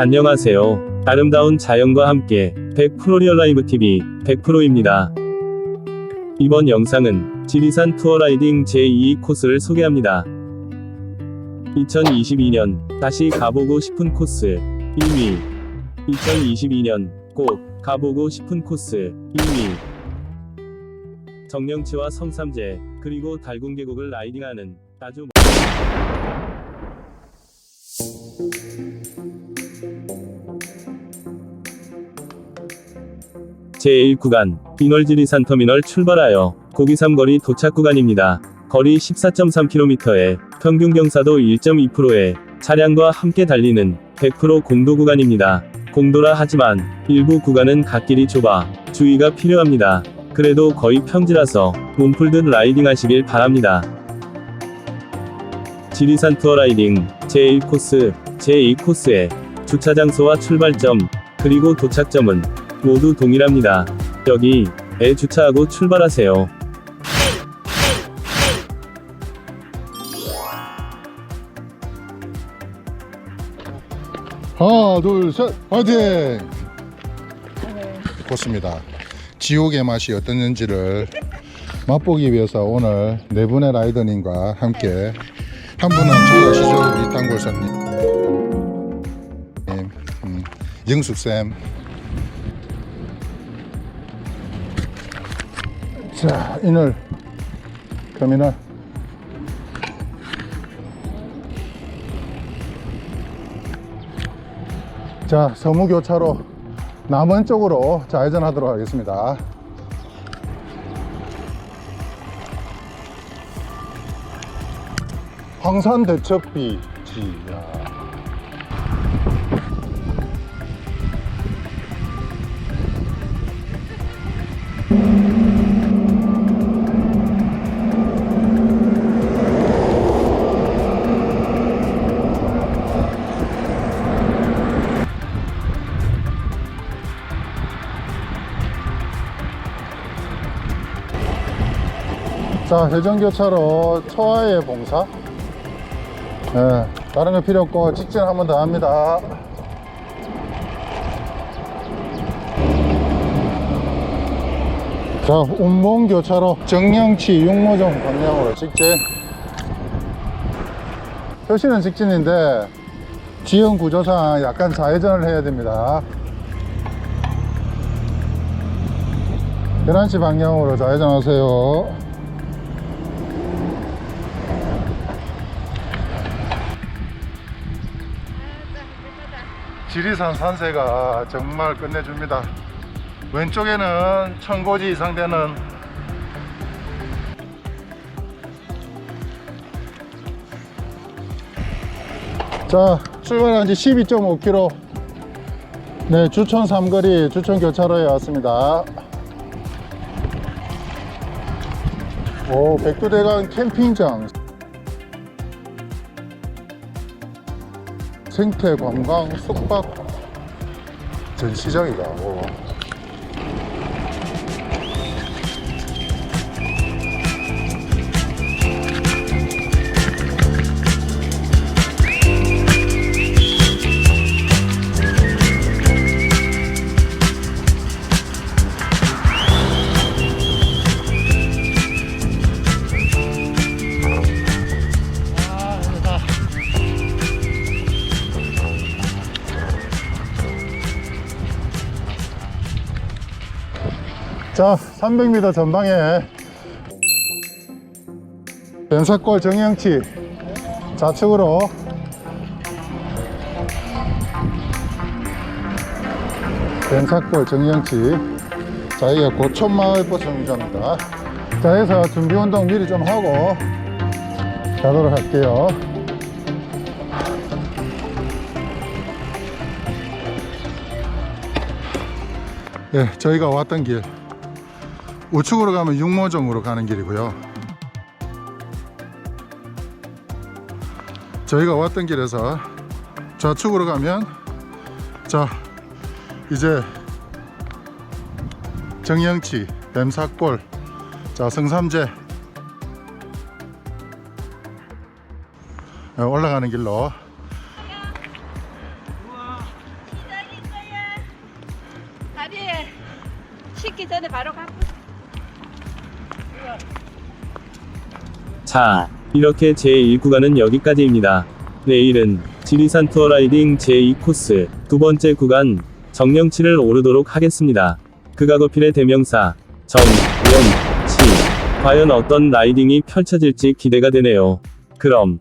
안녕하세요. 아름다운 자연과 함께 100% 리얼라이브 TV 100%입니다. 이번 영상은 지리산 투어라이딩 제2 코스를 소개합니다. 2022년 다시 가보고 싶은 코스 1위 2022년 꼭 가보고 싶은 코스 2위 정령치와 성삼재 그리고 달궁 계곡을 라이딩하는 아주 제1구간 인월지리산 터미널 출발하여 고기삼거리 도착 구간입니다. 거리 14.3km에 평균 경사도 1.2%에 차량과 함께 달리는 100% 공도 구간입니다. 공도라 하지만 일부 구간은 갓길이 좁아 주의가 필요합니다. 그래도 거의 평지라서 몸풀듯 라이딩 하시길 바랍니다. 지리산 투어 라이딩 제1코스, 제2코스의 주차 장소와 출발점, 그리고 도착점은 모두 동일합니다. 여기 에 주차하고 출발하세요. 하나 둘셋. 화이팅! 좋습니다. 지옥의 맛이 어땠는지를 맛보기 위해서 오늘 네 분의 라이더님과 함께 한 분은 초가시죠? 이탄골사님. 음, 영숙쌤 자 이늘 터미널 자 서무교차로 남원 쪽으로 좌회전하도록 하겠습니다. 황산 대첩비 지야 자 회전교차로 초하의 봉사. 예, 다른 거 필요 없고 직진 한 번 더 합니다. 자 운봉교차로 정령치 육모정 방향으로 직진. 표시는 직진인데 지형 구조상 약간 좌회전을 해야 됩니다. 11시 방향으로 좌회전하세요 지리산 산세가 정말 끝내줍니다. 왼쪽에는 천고지 이상 되는 자 출발한 지 12.5km 네 주천 삼거리 주천 교차로에 왔습니다. 오 백두대간 캠핑장 생태 관광 숙박 전시장이다. 오. 자, 300m 전방에 변사골 정영치 좌측으로 변사골 정영치 자, 여기가 고촌마을 버스 정류장입니다. 자, 해서 준비 운동 미리 좀 하고 가도록 할게요. 네, 저희가 왔던 길 우측으로 가면 육모정으로 가는 길이고요. 저희가 왔던 길에서 좌측으로 가면 자 이제 정영치 뱀사골 자 성삼재. 네, 올라가는 길로. 식기 전에 바로 가고. 자, 이렇게 제1구간은 여기까지입니다. 내일은 지리산 투어 라이딩 제2코스 두 번째 구간 정령치를 오르도록 하겠습니다. 극악어필의 대명사 정령치 과연 어떤 라이딩이 펼쳐질지 기대가 되네요. 그럼